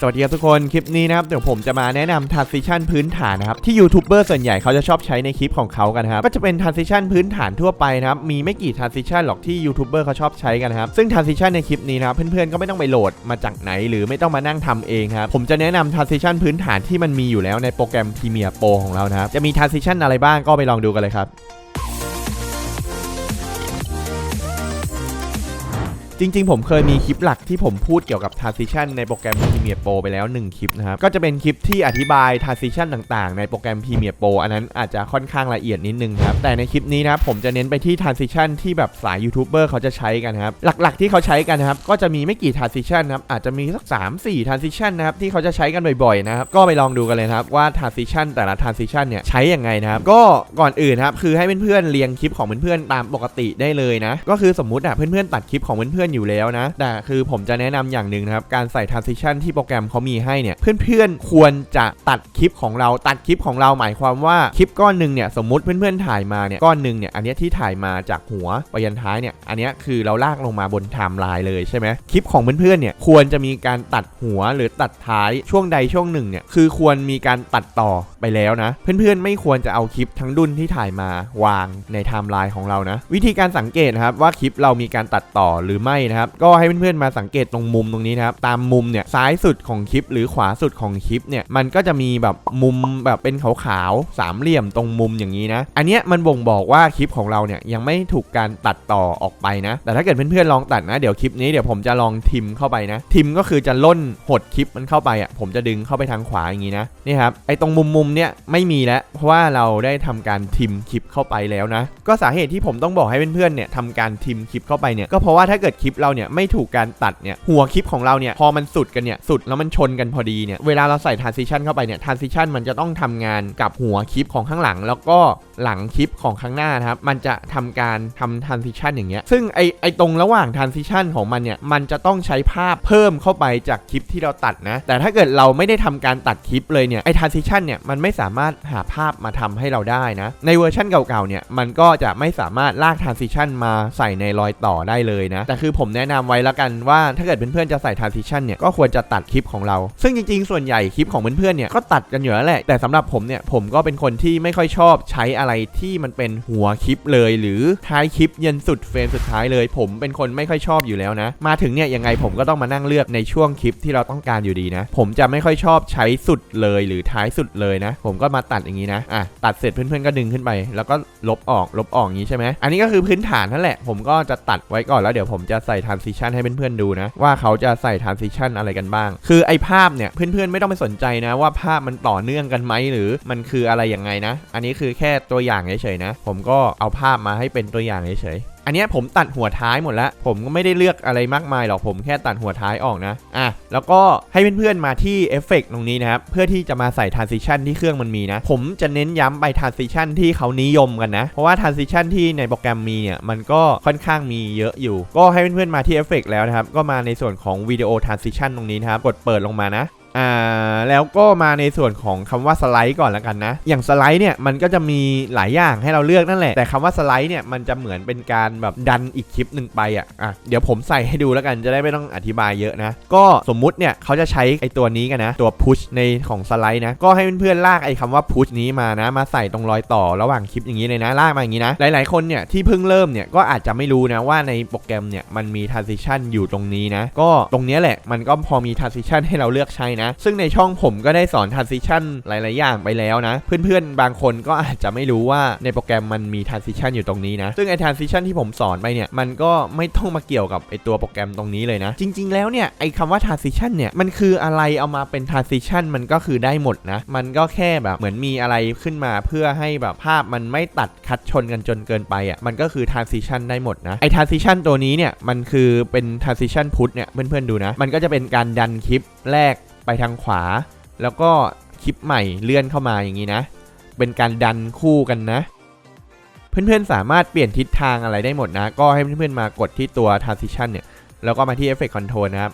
สวัสดีครับทุกคน คลิปนี้นะครับเดี๋ยวผมจะมาแนะนำ transition พื้นฐานนะครับที่ยูทูบเบอร์ส่วนใหญ่เขาจะชอบใช้ในคลิปของเขากันครับก็จะเป็น transition พื้นฐานทั่วไปนะครับมีไม่กี่ transition หรอกที่ยูทูบเบอร์เขาชอบใช้กันครับซึ่ง transition ในคลิปนี้นะครับเพื่อนๆก็ไม่ต้องไปโหลดมาจากไหน หรือไม่ต้องมานั่งทำเองครับผมจะแนะนำ transition พื้นฐานที่มันมีอยู่แล้วในโปรแกรม Premiere Pro ของเรานะครับจะมี transition อะไรบ้างก็ไปลองดูกันเลยครับ จริง ๆ ผมเคยมีคลิปหลักที่ผมพูดเกี่ยวกับ transition ในโปรแกรม Premiere Pro ไปแล้ว 1 คลิปนะครับ ก็จะเป็นคลิปที่อธิบาย transition ต่างๆ ในโปรแกรม Premiere Pro อันนั้นอาจจะค่อนข้างละเอียดนิดนึงครับ แต่ในคลิปนี้นะครับผมจะเน้นไปที่ transition ที่แบบสายยูทูบเบอร์เขาจะใช้กันครับ หลักๆ ที่เขาใช้กันนะครับ ก็จะมีไม่กี่ transition นะครับ อาจจะมีสัก 3-4 transition นะครับที่เขาจะใช้กันบ่อยๆ นะครับ ก็ไปลองดูกันเลยครับว่า transition แต่ละ transition เนี่ยใช้ยังไงนะครับ ก็ก่อนอื่นครับคือให้เพื่อนๆเรียงคลิปของเพื่อนๆตามปกติได้เลยนะก็คือสมมุติอะเพื่อนๆตัดคลิปของเพื่อนๆอยู่แล้วนะ แต่คือผมจะแนะนำอย่างหนึ่งนะครับ การใส่ transition ที่โปรแกรมเขามีให้เนี่ย เพื่อนๆ ควรจะตัดคลิปของเรา ตัดคลิปของเราหมายความว่าคลิปก้อนหนึ่งเนี่ย สมมติเพื่อนๆ ถ่ายมาเนี่ย ก้อนหนึ่งเนี่ย อันนี้ที่ถ่ายมาจากหัวไปยันท้ายเนี่ย อันนี้คือเราลากลงมาบนไทม์ไลน์เลยใช่ไหมคลิปของเพื่อนๆ เนี่ย ควรจะมีการตัดหัวหรือตัดท้ายช่วงใดช่วงหนึ่งเนี่ย คือควรมีการตัดต่อไปแล้วนะ เพื่อนๆ ไม่ควรจะเอาคลิปทั้งดุนที่ถ่ายมาวางในไทม์ไลน์ของเรานะ วิธีการสังเกตนะครับว่าคลิปเรามีการตัดต่อหรือไม่นะครับก็ให้เพื่อนๆมาสังเกตตรงมุมตรงนี้นะครับตามมุมเนี่ยซ้ายสุดของคลิป หรือขวาสุดของคลิปเนี่ยมันก็จะมีแบบมุมแบบเป็นขาวๆสามเหลี่ยมตรงมุมอย่างนี้นะอันเนี้ยมันบ่งบอกว่าคลิปของเราเนี่ยยังไม่ถูกการตัดต่อออกไปนะ แต่ถ้าเกิดเพื่อนๆลองตัดนะเดี๋ยวคลิปนี้เดี๋ยวผมจะลองทิมเข้าไปนะ ทิมก็คือจะล่นหดคลิปมันเข้าไปอะผมจะดึงเข้าไปทางขวาอย่างนี้นะนี่ครับไอ้ตรงมุมมุมเนี่ยไม่มีแล้ว เพราะว่าเราได้ทำการทิมคลิปเข้าไปแล้วนะ ก็สาเหตุที่ผมต้องบอกให้เพื่อนๆเนี่ยทำการทิมคลิปเข้าไปเนี่ยก็เพราะว่าถ้าเกิดลิปเราเนี่ยไม่ถูกการตัดเนี่ยหัวคลิปของเราเนี่ยพอมันสุดกันเนี่ยสุดแล้วมันชนกันพอดีเนี่ยเวลาเราใส่ transition เข้าไปเนี่ย transition มันจะต้องทำงานกับหัวคลิปของข้างหลัง แล้วก็หลังคลิปของข้างหน้านะครับมันจะทำการทำ transition อย่างเงี้ยซึ่งไอไอตรงระหว่าง transition ของมันเนี่ยมันจะต้องใช้ภาพเพิ่มเข้าไปจากคลิปที่เราตัดนะแต่ถ้าเกิดเราไม่ได้ทำการตัดคลิปเลยเนี่ยไอ transition เนี่ยมันไม่สามารถหาภาพมาทำให้เราได้นะในเวอร์ชันเก่าๆเนี่ยมันก็จะไม่สามารถลาก transition มาใส่ในรอยต่อได้เลยนะแต่คือผมแนะนำไว้แล้วกันว่าถ้าเกิดเพื่อนๆจะใส่ transition เนี่ยก็ควรจะตัดคลิปของเรา ซึ่งจริงๆ ส่วนใหญ่คลิปของเพื่อนๆเนี่ยก็ตัดกันอยู่แล้วแหละ แต่สำหรับผมเนี่ยผมก็เป็นคนที่ไม่ค่อยชอบใช้อะไรที่มันเป็นหัวคลิปเลย หรือท้ายคลิปยันสุดเฟรมสุดท้ายเลย ผมเป็นคนไม่ค่อยชอบอยู่แล้วนะ มาถึงเนี่ยยังไงผมก็ต้องมานั่งเลือกในช่วงคลิปที่เราต้องการอยู่ดีนะ ผมจะไม่ค่อยชอบใช้สุดเลยหรือท้ายสุดเลยนะ ผมก็มาตัดอย่างนี้นะอะตัดเสร็จเพื่อนๆก็ดึงขึ้นไป แล้วก็ลบออกลบออกอย่างนี้ใช่ไหมอันนี้ก็คือพื้นฐานนั่นแหละ ผมก็จะตัดไว้ก่อนแล้วเดี๋ยวผมจะใส่ transition ให้เพื่อนๆดูนะ ว่าเขาจะใส่ transition อะไรกันบ้าง คือไอ้ภาพเนี่ยเพื่อนๆไม่ต้องไปสนใจนะว่าภาพมันต่อเนื่องกันไหมหรือมันคืออะไรยังไงนะ อันนี้คือแค่ตัวอย่างเฉยๆนะ ผมก็เอาภาพมาให้เป็นตัวอย่างเฉยๆ อันนี้ผมตัดหัวท้ายหมดแล้ว ผมก็ไม่ได้เลือกอะไรมากมายหรอกผมแค่ตัดหัวท้ายออกนะอะแล้วก็ให้เพื่อนๆมาที่เอฟเฟกตรงนี้นะครับ เพื่อที่จะมาใส่ transition ที่เครื่องมันมีนะ ผมจะเน้นย้ำไป transition ที่เขานิยมกันนะ เพราะว่า transition ที่ในโปรแกรมมีเนี่ยมันก็ค่อนข้างมีเยอะอยู่ ก็ให้เพื่อนๆมาที่เอฟเฟกแล้วนะครับก็มาในส่วนของวิดีโอ transition ตรงนี้นะครับกดเปิดลงมานะ อ่าแล้วก็มาในส่วนของคำว่าสไลด์ก่อนแล้วกันนะ อย่างสไลด์เนี่ยมันก็จะมีหลายอย่างให้เราเลือกนั่นแหละ แต่คำว่าสไลด์เนี่ยมันจะเหมือนเป็นการแบบดันอีกคลิปหนึ่งไปอะอะเดี๋ยวผมใส่ให้ดูแล้วกันจะได้ไม่ต้องอธิบายเยอะนะ ก็สมมุติเนี่ยเขาจะใช้ไอตัวนี้กันนะ ตัว push ในของสไลด์นะ ก็ให้เพื่อนๆลากไอคำว่า push นี้มานะ มาใส่ตรงรอยต่อระหว่างคลิปอย่างนี้เลยนะลากมาอย่างนี้นะ หลายๆคนเนี่ยที่เพิ่งเริ่มเนี่ยก็อาจจะไม่รู้นะว่าในโปรแกรมเนี่ยมันมี transition อยู่ตรงนี้นะก็ตรงนี้แหละมันก็พอมี transition ให้เราเลือกใช้นะซึ่งในช่องผมก็ได้สอน transition หลาย ๆ อย่างไปแล้วนะ เพื่อน ๆ บางคนก็อาจจะไม่รู้ว่าในโปรแกรมมันมี transition อยู่ตรงนี้นะ ซึ่งไอ้ transition ที่ผมสอนไปเนี่ย มันก็ไม่ต้องมาเกี่ยวกับไอ้ตัวโปรแกรมตรงนี้เลยนะ จริง ๆ แล้วเนี่ย ไอ้คำว่า transition เนี่ย มันคืออะไร เอามาเป็น transition มันก็คือได้หมดนะ มันก็แค่แบบเหมือนมีอะไรขึ้นมาเพื่อให้แบบภาพมันไม่ตัดคัดชนกันจนเกินไปอะ มันก็คือ transition ได้หมดนะ ไอ้ transition ตัวนี้เนี่ย มันคือเป็น transition put เนี่ย เพื่อน ๆ ดูนะ มันก็จะเป็นการดันคลิปแรก ไปทางขวา แล้วก็คลิปใหม่เลื่อนเข้ามาอย่างนี้นะ เป็นการดันคู่กันนะ เพื่อนๆสามารถเปลี่ยนทิศทางอะไรได้หมดนะ ก็ให้เพื่อนๆมากดที่ตัว transition เนี่ย แล้วก็มาที่ effect control นะครับ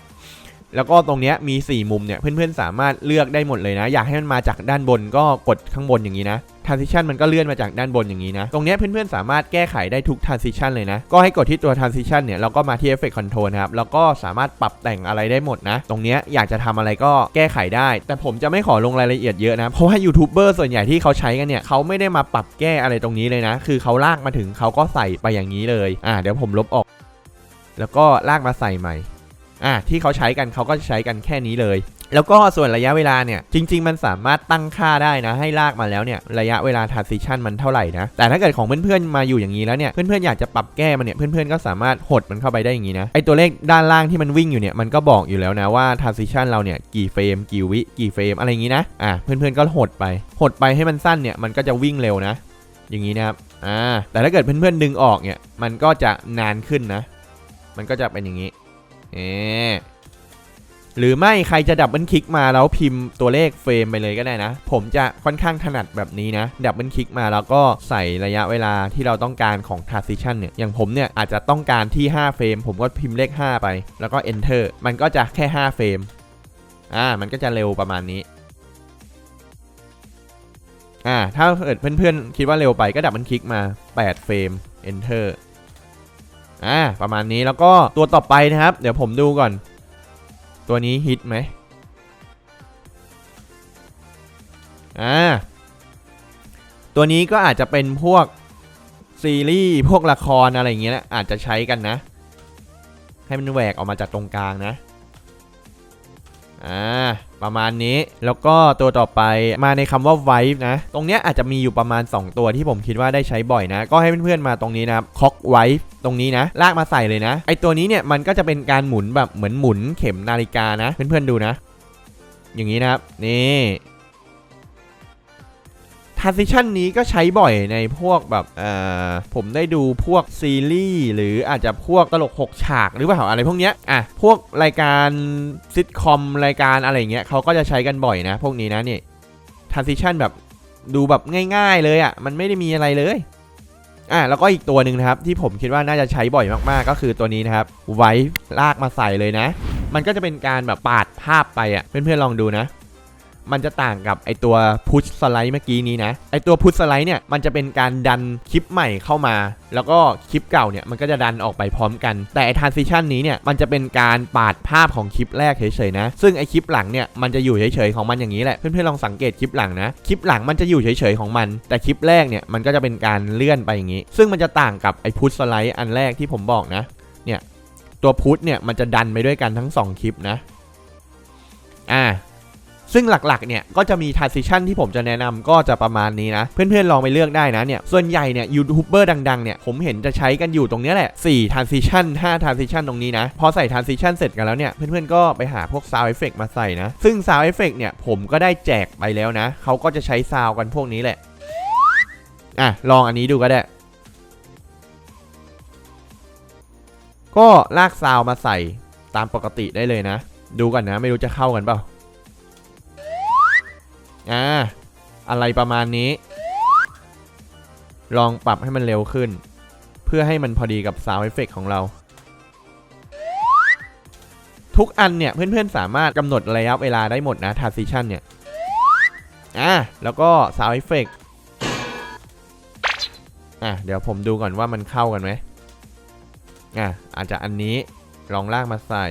แล้วก็ตรงนี้มี 4 มุมเนี่ยเพื่อนๆสามารถเลือกได้หมดเลยนะ อยากให้มันมาจากด้านบนก็กดข้างบนอย่างนี้นะ transition มันก็เลื่อนมาจากด้านบนอย่างนี้นะ ตรงนี้เพื่อนๆสามารถแก้ไขได้ทุก transition เลยนะ ก็ให้กดที่ตัว transition เนี่ยแล้วก็มาที่ effect control นะครับ แล้วก็สามารถปรับแต่งอะไรได้หมดนะ ตรงนี้อยากจะทำอะไรก็แก้ไขได้ แต่ผมจะไม่ขอลงรายละเอียดเยอะนะ เพราะว่ายูทูบเบอร์ส่วนใหญ่ที่เขาใช้กันเนี่ยเขาไม่ได้มาปรับแก้อะไรตรงนี้เลยนะ คือเขาลากมาถึงเขาก็ใส่ไปอย่างนี้เลย อ่าเดี๋ยวผมลบออก แล้วก็ลากมาใส่ใหม่ อะที่เขาใช้กันเขาก็จะใช้กันแค่นี้เลย แล้วก็ส่วนระยะเวลาเนี่ย จริง ๆ มันสามารถตั้งค่าได้นะ ให้ลากมาแล้วเนี่ยระยะเวลา transition มันเท่าไหร่นะ แต่ถ้าเกิดของเพื่อนๆมาอยู่อย่างนี้แล้วเนี่ย เพื่อนๆอยากจะปรับแก้มันเนี่ย เพื่อนๆก็สามารถหดมันเข้าไปได้อย่างนี้นะ ไอตัวเลขด้านล่างที่มันวิ่งอยู่เนี่ย มันก็บอกอยู่แล้วนะว่า transition เราเนี่ยกี่เฟรมกี่วิกี่เฟรมอะไรอย่างนี้นะ อะเพื่อนๆก็หดไป หดไปให้มันสั้นเนี่ย มันก็จะวิ่งเร็วนะ อย่างนี้นะครับ อ่า แต่ถ้าเกิดเพื่อนๆดึงออกเนี่ย มันก็จะนานขึ้นนะ มันก็จะเป็นอย่างนี้ เอหรือไม่ใครจะดับเบิลคลิกมาแล้วพิมพ์ตัวเลขเฟรมไปเลยก็ได้นะ ผมจะค่อนข้างถนัดแบบนี้นะ ดับเบิลคลิกมาแล้วก็ใส่ระยะเวลาที่เราต้องการของ transition เนี่ย อย่างผมเนี่ยอาจจะต้องการที่ 5 เฟรม ผมก็พิมพ์เลข 5 ไป แล้วก็ enter มันก็จะแค่ 5 เฟรม อ่า มันก็จะเร็วประมาณนี้ อ่า ถ้าเกิดเพื่อนๆ คิดว่าเร็วไปก็ดับเบิลคลิกมา 8 เฟรม enter อ่าประมาณนี้แล้วก็ตัวต่อไปนะครับ เดี๋ยวผมดูก่อน ตัวนี้ฮิตไหมอ่าตัวนี้ก็อาจจะเป็นพวกซีรีส์พวกละครอะไรอย่างเงี้ยนะอาจจะใช้กันนะ ให้มันแหวกออกมาจากตรงกลางนะอ่าประมาณนี้แล้วก็ตัวต่อไปมาในคำว่า vibe นะ ตรงเนี้ยอาจจะมีอยู่ประมาณ 2 ตัวที่ผมคิดว่าได้ใช้บ่อยนะ ก็ให้เพื่อนๆมาตรงนี้นะครับ cock vibe ตรงนี้นะ ลากมาใส่เลยนะ ไอตัวนี้เนี่ยมันก็จะเป็นการหมุนแบบเหมือนหมุนเข็มนาฬิกานะ เพื่อนๆดูนะ อย่างนี้นะครับ นี่ transition นี้ก็ใช้บ่อยในพวกแบบเอ่อผมได้ดูพวกซีรีส์หรืออาจจะพวกตลก 6 ฉากหรือเปล่าอะไรพวกเนี้ยอะพวกรายการซิทคอมรายการอะไรเงี้ยเขาก็จะใช้กันบ่อยนะ พวกนี้นะนี่ transition แบบดูแบบง่าย ๆ เลยอะมันไม่ได้มีอะไรเลย อะแล้วก็อีกตัวหนึ่งนะครับที่ผมคิดว่าน่าจะใช้บ่อยมากๆ ก็คือตัวนี้นะครับไว้ลากมาใส่เลยนะ มันก็จะเป็นการแบบปาดภาพไปอะเพื่อนๆลองดูนะ มันจะต่างกับไอตัวพุชสไลด์เมื่อกี้นี้นะ ไอตัวพุชสไลด์เนี่ยมันจะเป็นการดันคลิปใหม่เข้ามา แล้วก็คลิปเก่าเนี่ยมันก็จะดันออกไปพร้อมกัน แต่ไอทรานซิชันนี้เนี่ยมันจะเป็นการปาดภาพของคลิปแรกเฉยๆนะ ซึ่งไอคลิปหลังเนี่ยมันจะอยู่เฉยๆของมันอย่างนี้แหละ เพื่อนๆลองสังเกตคลิปหลังนะ คลิปหลังมันจะอยู่เฉยๆของมัน แต่คลิปแรกเนี่ยมันก็จะเป็นการเลื่อนไปอย่างนี้ ซึ่งมันจะต่างกับไอพุชสไลด์อันแรกที่ผมบอกนะ เนี่ยตัวพุชเนี่ยมันจะดันไปด้วยกันทั้งสองคลิปนะ ซึ่งหลักๆเนี่ยก็จะมี transition ที่ผมจะแนะนำก็จะประมาณนี้นะ เพื่อนๆลองไปเลือกได้นะเนี่ยส่วนใหญ่เนี่ยยูทูบเบอร์ดังๆเนี่ยผมเห็นจะใช้กันอยู่ตรงนี้แหละ4 transition 5 transition ตรงนี้นะ พอใส่ transition เสร็จกันแล้วเนี่ยเพื่อนๆก็ไปหาพวก sound effect มาใส่นะ ซึ่ง sound effect เนี่ยผมก็ได้แจกไปแล้วนะเขาก็จะใช้ sound กันพวกนี้แหละอะลองอันนี้ดูก็ได้ก็ลากซาวมาใส่ตามปกติได้เลยนะ ดูก่อนนะ ไม่รู้จะเข้ากันเปล่า อ่าอะไรประมาณนี้ ลองปรับให้มันเร็วขึ้น เพื่อให้มันพอดีกับ Sound Effect ของเรา ทุกอันเนี่ยเพื่อนๆสามารถกำหนดระยะเวลาได้หมดนะ Transition เนี่ยอ่าแล้วก็ Sound Effect อะเดี๋ยวผมดูก่อนว่ามันเข้ากันไหมอะอาจจะอันนี้ลองลากมาใส่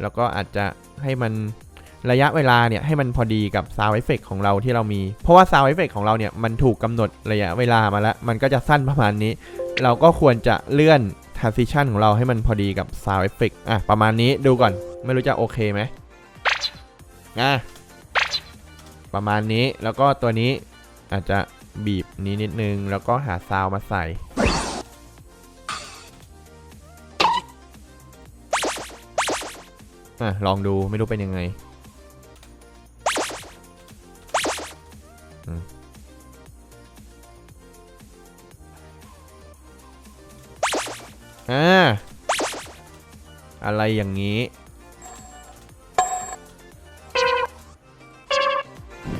แล้วก็อาจจะให้มัน ระยะเวลาเนี่ยให้มันพอดีกับ Sound Effect ของเราที่เรามี เพราะว่า Sound Effect ของเราเนี่ยมันถูกกำหนดระยะเวลามาแล้ว มันก็จะสั้นประมาณนี้ เราก็ควรจะเลื่อน Transition ของเราให้มันพอดีกับ Sound Effect อะประมาณนี้ดูก่อนไม่รู้จะโอเคไหมอะประมาณนี้แล้วก็ตัวนี้อาจจะบีบนี้นิดนึง แล้วก็หาซาวมาใส่ อะลองดูไม่รู้เป็นยังไง อ่าอะไรอย่างนี้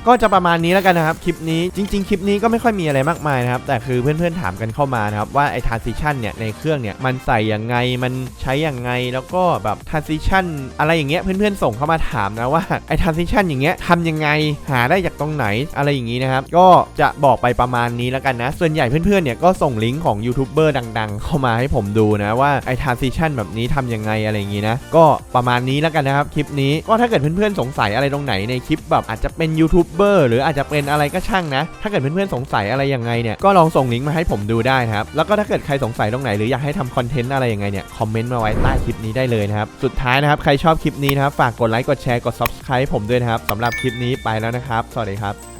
ก็จะประมาณนี้แล้วกันนะครับคลิปนี้จริง ๆ คลิปนี้ก็ไม่ค่อยมีอะไรมากมายนะครับแต่คือเพื่อนๆถามกันเข้ามานะครับว่าไอ้ transition เนี่ยในเครื่องเนี่ยมันใส่ยังไงมันใช้ยังไงแล้วก็แบบ transition อะไรอย่างเงี้ยเพื่อนๆส่งเข้ามาถามนะว่าไอ้ transition อย่างเงี้ยทำยังไงหาได้จากตรงไหนอะไรอย่างงี้นะครับก็จะบอกไปประมาณนี้แล้วกันนะ ส่วนใหญ่เพื่อนๆเนี่ยก็ส่งลิงก์ของยูทูบเบอร์ดัง ๆ เข้ามาให้ผมดูนะว่าไอ้ transition แบบนี้ทำยังไงอะไรอย่างงี้นะก็ประมาณนี้แล้วกันนะครับคลิปนี้ก็ถ้าเกิดเพื่อนๆสงสัยอะไรตรงไหนในคลิปแบบอาจจะเป็นยูทูบเบอร์หรืออาจจะเป็นอะไรก็ช่างนะ ถ้าเกิดเพื่อนๆสงสัยอะไรยังไงเนี่ยก็ลองส่งลิงก์มาให้ผมดูได้นะครับแล้วก็ถ้าเกิดใครสงสัยตรงไหนหรืออยากให้ทำคอนเทนต์อะไรยังไงเนี่ยคอมเมนต์มาไว้ใต้คลิปนี้ได้เลยนะครับสุดท้ายนะครับใครชอบคลิปนี้นะครับฝากกดไลค์กดแชร์กด subscribe ผมด้วยนะครับสำหรับคลิปนี้ไปแล้วนะครับ สวัสดีครับ